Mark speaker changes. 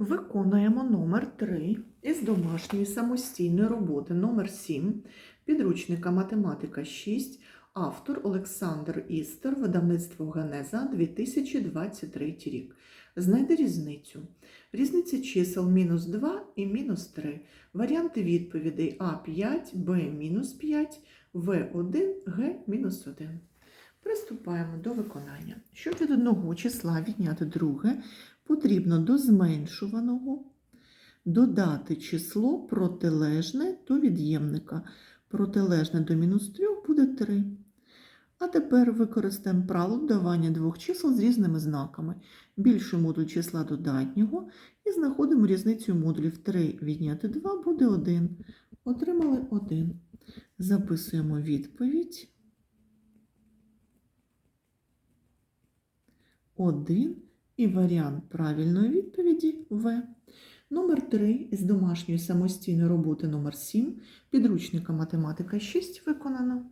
Speaker 1: Виконуємо номер 3 із домашньої самостійної роботи номер 7 підручника математика 6, автор Олександр Істер, видавництво Генеза 2023 рік. Знайди різницю. Різниця чисел мінус 2 і мінус 3. Варіанти відповідей А5, Б мінус 5, В1, Г мінус 1. Приступаємо до виконання. Щоб від одного числа відняти друге, потрібно до зменшуваного додати число протилежне до від'ємника. Протилежне до мінус 3 буде 3. А тепер використаємо правило додавання двох чисел з різними знаками. Більший модуль числа додатнього і знаходимо різницю модулів 3 відняти 2 буде 1. Отримали 1. Записуємо відповідь. 1 і варіант правильної відповіді В. Номер 3 із домашньої самостійної роботи номер 7 підручника математика 6 виконано.